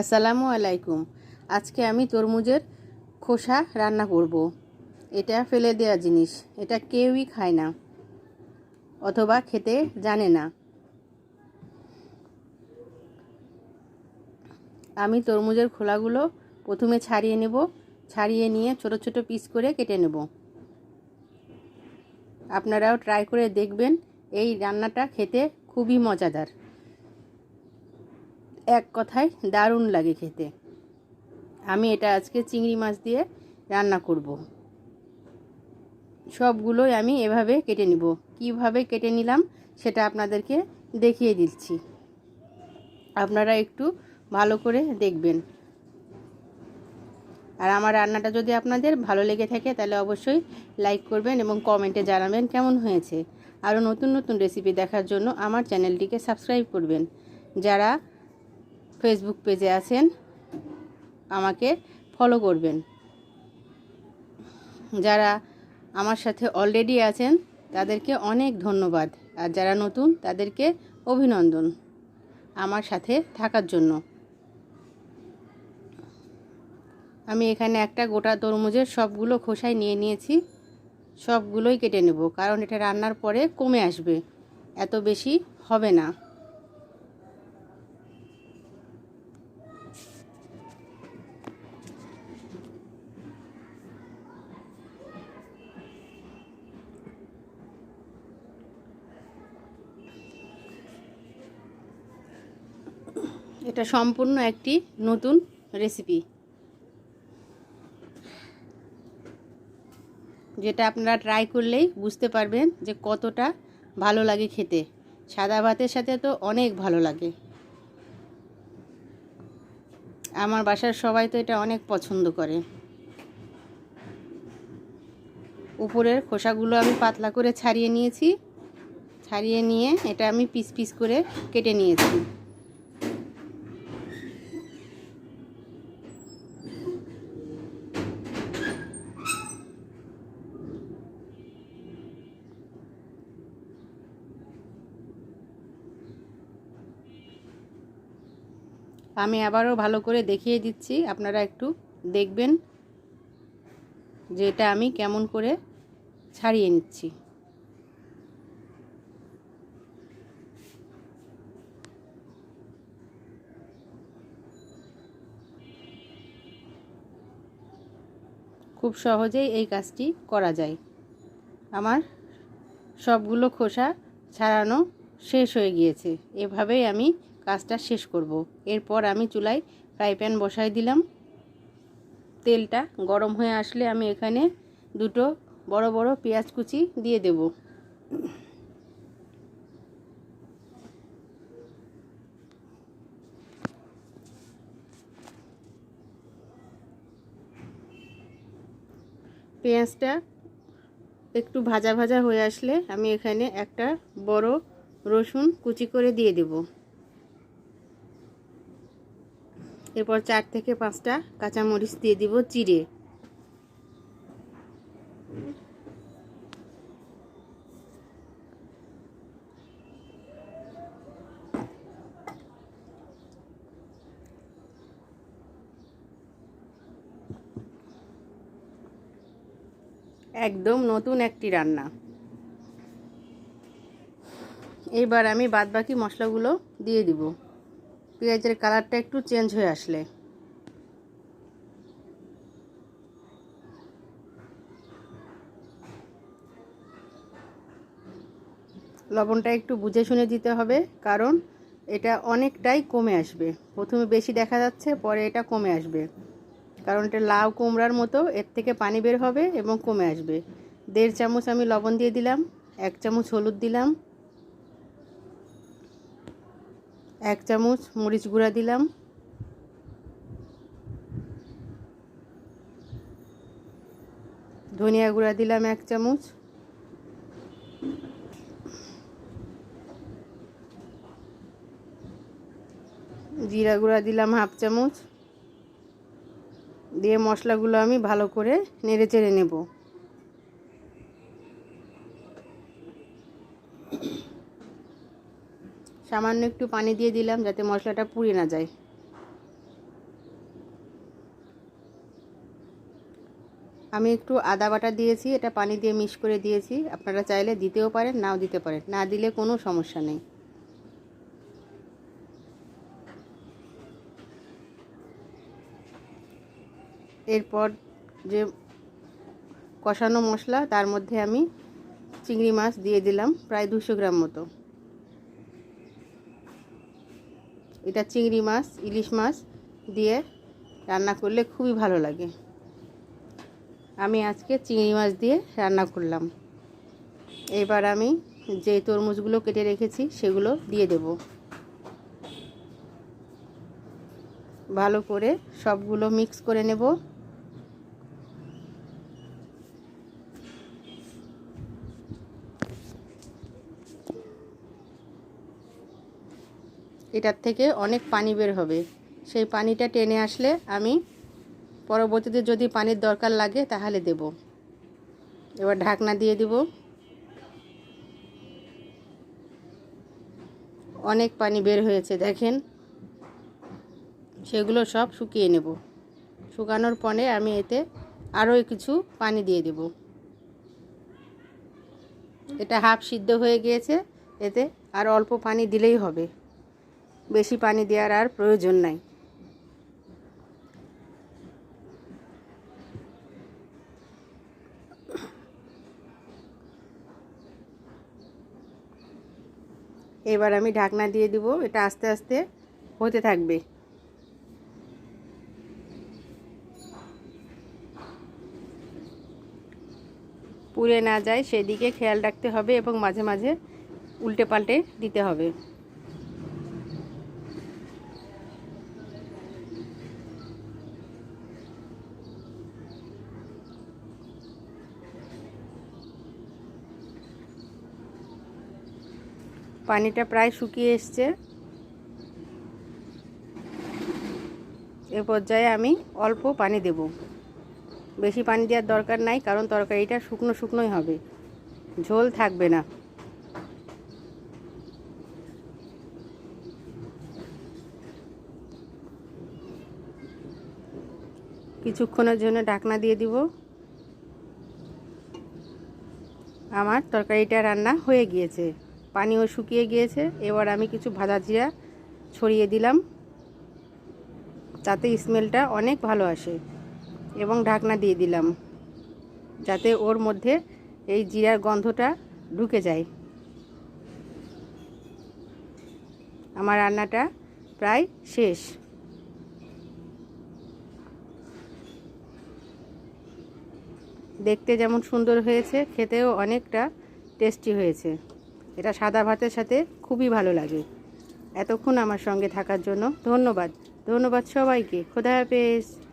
আসসালামু আলাইকুম। আজকে আমি তরমুজের খোসা রান্না করব। এটা ফেলে দেওয়া জিনিস। এটা কেউই খায় না, অথবা খেতে জানে না। আমি তরমুজের খোলাগুলো প্রথমে ছাড়িয়ে নেব। ছাড়িয়ে নিয়ে ছোট ছোট পিস করে কেটে নেব। আপনারাও ট্রাই করে দেখবেন। এই রান্নাটা খেতে খুবই মজাদার। এক কথায় দারুণ লাগে খেতে। আমি এটা আজকে চিংড়ি মাছ দিয়ে রান্না করব। সবগুলোই আমি এভাবে কেটে নিব। কীভাবে কেটে নিলাম সেটা আপনাদেরকে দেখিয়ে দিচ্ছি। আপনারা একটু ভালো করে দেখবেন। আর আমার রান্নাটা যদি আপনাদের ভালো লেগে থাকে তাহলে অবশ্যই লাইক করবেন এবং কমেন্টে জানাবেন কেমন হয়েছে। আরও নতুন নতুন রেসিপি দেখার জন্য আমার চ্যানেলটিকে সাবস্ক্রাইব করবেন। যারা ফেসবুক পেজে আছেন, আমাকে ফলো করবেন। যারা আমার সাথে অলরেডি আছেন, তাদেরকে অনেক ধন্যবাদ। আর যারা নতুন, তাদেরকে অভিনন্দন আমার সাথে থাকার জন্য। আমি এখানে একটা গোটা তরমুজের সবগুলো খোসাই নিয়ে নিয়েছি। সবগুলোই কেটে নেব, কারণ এটা রান্নার পরে কমে আসবে। এত বেশি হবে না। এটা সম্পূর্ণ একটি নতুন রেসিপি যেটা আপনারা ট্রাই করলেই বুঝতে পারবেন যে কতটা ভালো লাগে খেতে। সাদা ভাতের সাথে তো অনেক ভালো লাগে। আমার বাসার সবাই তো এটা অনেক পছন্দ করে। উপরের খোসাগুলো আমি পাতলা করে ছাড়িয়ে নিয়েছি। ছাড়িয়ে নিয়ে এটা আমি পিস পিস করে কেটে নিয়েছি। আমি আবারও ভালো করে দেখিয়ে দিচ্ছি, আপনারা একটু দেখবেন যে এটা আমি কেমন করে ছাড়িয়ে নিচ্ছি। খুব সহজেই এই কাজটি করা যায়। আমার সবগুলো খোসা ছাড়ানো শেষ হয়ে গিয়েছে। এভাবেই আমি কাজটা শেষ করব। এরপর আমি চুলায় ফ্রাই প্যান বসাই দিলাম। তেলটা গরম হয়ে আসলে আমি এখানে দুটো বড় বড় পেঁয়াজ কুচি দিয়ে দেব। পেঁয়াজটা একটু ভাজা ভাজা হয়ে আসলে আমি এখানে একটা বড় রসুন কুচি করে দিয়ে দেব। এরপর চার থেকে পাঁচটা কাঁচামরিচ দিয়ে দিব চিড়ে। একদম নতুন একটি রান্না। এইবার আমি বাদবাকি মশলাগুলো দিয়ে দিব। পেঁয়াজের কালারটা একটু চেঞ্জ হয়ে আসলে। লবণটা একটু বুঝে শুনে দিতে হবে, কারণ এটা অনেকটাই কমে আসবে। প্রথমে বেশি দেখা যাচ্ছে, পরে এটা কমে আসবে। কারণ এটা লাউ কুমড়ার মতো, এর থেকে পানি বের হবে এবং কমে আসবে। দেড় চামচ আমি লবণ দিয়ে দিলাম, এক চামচ হলুদ দিলাম এক চামচ মরিচ গুঁড়া দিলাম। ধনিয়া গুঁড়া দিলাম এক চামচ। জিরা গুঁড়া দিলাম হাফ চামচ। দিয়ে মশলাগুলো আমি ভালো করে নেড়ে চেড়ে নেব। সামান্য একটু পানি দিয়ে দিলাম যাতে মশলাটা পুড়ে না যায়। আমি একটু আদা বাটা দিয়েছি, এটা পানি দিয়ে মিক্স করে দিয়েছি। আপনারা চাইলে দিতেও পারেন, নাও দিতে পারেন। না দিলে কোনো সমস্যা নেই। এরপর যে কষানো মশলা, তার মধ্যে আমি চিংড়ি মাছ দিয়ে দিলাম, প্রায় দুশো গ্রাম মতো। এটা চিংড়ি মাছ, ইলিশ মাছ দিয়ে রান্না করলে খুবই ভালো লাগে। আমি আজকে চিংড়ি মাছ দিয়ে রান্না করলাম। এবার আমি যে তরমুজগুলো কেটে রেখেছি সেগুলো দিয়ে দেব। ভালো করে সবগুলো মিক্স করে নেব। এটার থেকে অনেক পানি বের হবে। সেই পানিটা টেনে আসলে আমি পরবর্তীতে যদি পানির দরকার লাগে তাহলে দেব। এবার ঢাকনা দিয়ে দিব। অনেক পানি বের হয়েছে, দেখেন। সেগুলো সব শুকিয়ে নেব। শুকানোর পরে আমি এতে আরও কিছু পানি দিয়ে দেব। এটা হাফ সিদ্ধ হয়ে গিয়েছে, এতে আর অল্প পানি দিলেই হবে। বেশি পানি দেওয়ার আর প্রয়োজন নাই। এবার আমি ঢাকনা দিয়ে দিব, এটা আস্তে আস্তে হতে থাকবে। পুড়ে না যায়, সেদিকে খেয়াল রাখতে হবে এবং মাঝে মাঝে উল্টে পাল্টে দিতে হবে। পানিটা প্রায় শুকিয়ে এসছে। এ পর্যায়ে আমি অল্প পানি দেব। বেশি পানি দেওয়ার দরকার নাই, কারণ তরকারিটা শুকনো শুকনোই হবে। ঝোল থাকবে না। কিছুক্ষণের জন্য ঢাকনা দিয়ে দিব। আমার তরকারিটা রান্না হয়ে গিয়েছে। পানিও শুকিয়ে গিয়েছে। এবার আমি কিছু ভাজা জিরা ছড়িয়ে দিলাম। তাতে স্মেলটা অনেক ভালো আসে এবং ঢাকনা দিয়ে দিলাম যাতে ওর মধ্যে এই জিরার গন্ধটা ঢুকে যায়। আমার রান্নাটা প্রায় শেষ। দেখতে যেমন সুন্দর হয়েছে, খেতেও অনেকটা টেস্টি হয়েছে। এটা সাদা ভাতের সাথে খুবই ভালো লাগে। এতক্ষণ আমার সঙ্গে থাকার জন্য ধন্যবাদ। ধন্যবাদ সবাইকে। খোদা হাফেজ।